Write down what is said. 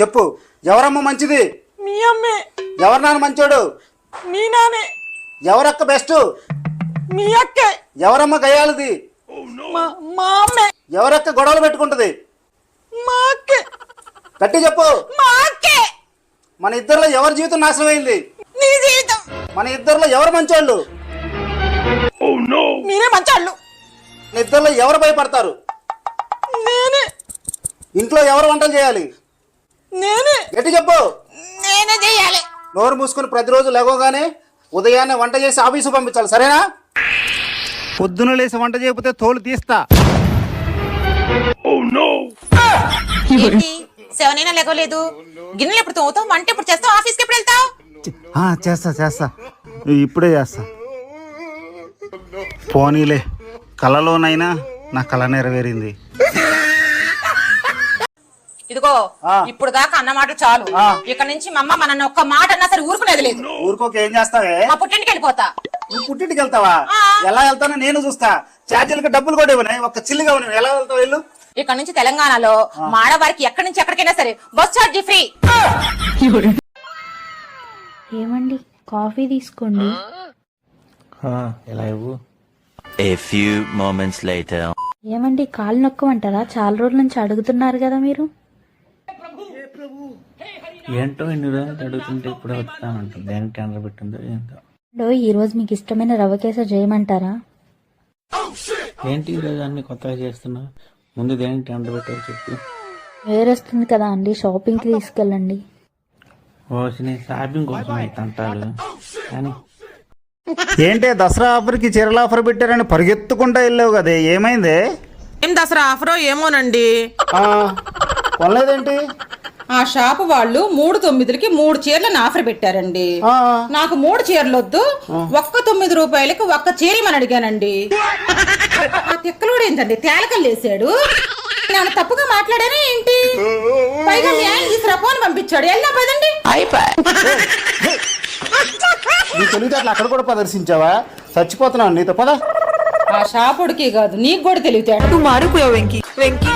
చెప్పు ఎవరమ్మ మంచిది? మీ అమ్మే. ఎవరు నాన్న మంచోడు? మీ నానే. ఎవరక్క బెస్ట్? మీ అక్కే. ఎవరమ్మ గయ్యాలది మా మా అమ్మే. ఎవరక్క గొడవలు పెట్టుకుంటది? మా అక్కే. గట్టి చెప్పు. మా అక్కే. మన ఇద్దరిలో ఎవరి జీవితం నాశనం అయింది? నీ జీవితం. మన ఇద్దరిలో ఎవరు మంచోళ్ళు? మీరే మంచాళ్ళు. మన ఇద్దరిలో ఎవరు భయపడతారు? నేనే. ఇంట్లో ఎవరు వంటలు చేయాలి? నేనే. గట్టి చెప్పు. నేనే చేయాలి. నోరు మూసుకుని ప్రతిరోజు లేవగానే ఉదయాన్నే వంట చేసి ఆఫీసు పంపించాలి సరేనా? పొద్దున లేసి వంట చేయకపోతే తోలు తీస్తా. ఏంటి? సెవెన్ అయినా లేగలేదు గిన్నెలు ఎప్పుడు తోముతావు? వంట ఎప్పుడు చేస్తావు? ఆఫీస్కి ఎప్పుడు వెళ్తావు? ఆ, చేస్తా చేస్తా. ఇప్పుడే చేస్తా. పోనీలే. కలలోనైనా నా కళ నెరవేరింది. ఇదిగో. ఇప్పుడు దాకా అన్న మాట చాలు. ఆ. ఇక నుంచి మా అమ్మ మన ఒక్క మాట అన్నా సరే ఊరుకునేది లేదు. ఊరుకోక ఏం చేస్తావే? మా పుట్టింటికి వెళ్ళిపోతా. నువ్వు పుట్టింటికి వెళ్తావా. ఎలా వెళ్తానో నేను చూస్తా. ఛార్జీలకు డబ్బులు కూడా ఇవ్వనే ఒక్క చిల్లుగా ఉన్నావు. ఎలా వెళ్తావు వెళ్ళు. ఇక నుంచి తెలంగాణలో మాడవారికి ఎక్కడి నుంచి ఎక్కడికైనా సరే బస్ ఛార్జీ ఫ్రీ. ఏమండి? కాఫీ తీసుకోండి. ఎలా ఇవ్వు? A few moments later. ఏమండి కాలు నొక్కమంటారా? చాలా రోజుల నుంచి అడుగుతున్నారు కదా మీరు. ఏంటో ఇన్ని రోజులు అడుగుతుంటే ఇప్పుడే వస్తానంటుంది దేనికి టెండర్ పెట్టిందో ఏంటో. లో ఈ రోజు మీకు ఇష్టమైన రవ్వ కేసరి చేయమంటారా? ఏంటి ఈ రోజు అన్ని కొత్తగా చేస్తున్నావు ముందు దేనికి టెండర్ పెట్టావు చెప్పు. వేరొస్తుంది కదా అండి షాపింగ్కి తీసుకెళ్ళండి. ఓసిన షాపింగ్ కోసం అయితే అంటారు. కానీ ఏంటే దసరా ఆఫర్కి చీరల ఆఫర్ పెట్టారని పరిగెత్తుకుంటా వెళ్ళావు కదే ఏమైందే? ఏం దసరా ఆఫరో ఏమోనండి. ఆ, కొనలేదేంటి? ఆ షాపు వాళ్ళు మూడు తొమ్మిదిలకి మూడు చీరలను ఆఫర్ పెట్టారండి. ఆ, నాకు మూడు చీరలు వద్దు ఒక్క తొమ్మిది రూపాయలకి ఒక్క చీరమని అడిగానండి. ఆ తిక్కలోడు ఏంటండి? తేలకలు వేసాడు నేను తప్పుగా మాట్లాడానా ఏంటి? పైగా మీ ఆయన తీసుకురా ఫోన్ పంపించాడు. వెళ్ళా పదండి. నీ తెలివితేటలు అక్కడ కూడా ప్రదర్శించావా? చచ్చిపోతున్నాను నీతో. పద. ఆ షాపుడికి కాదు నీకు కూడా తెలివితేట నువ్వు మారిపోయావు వెంకి. వెంకి.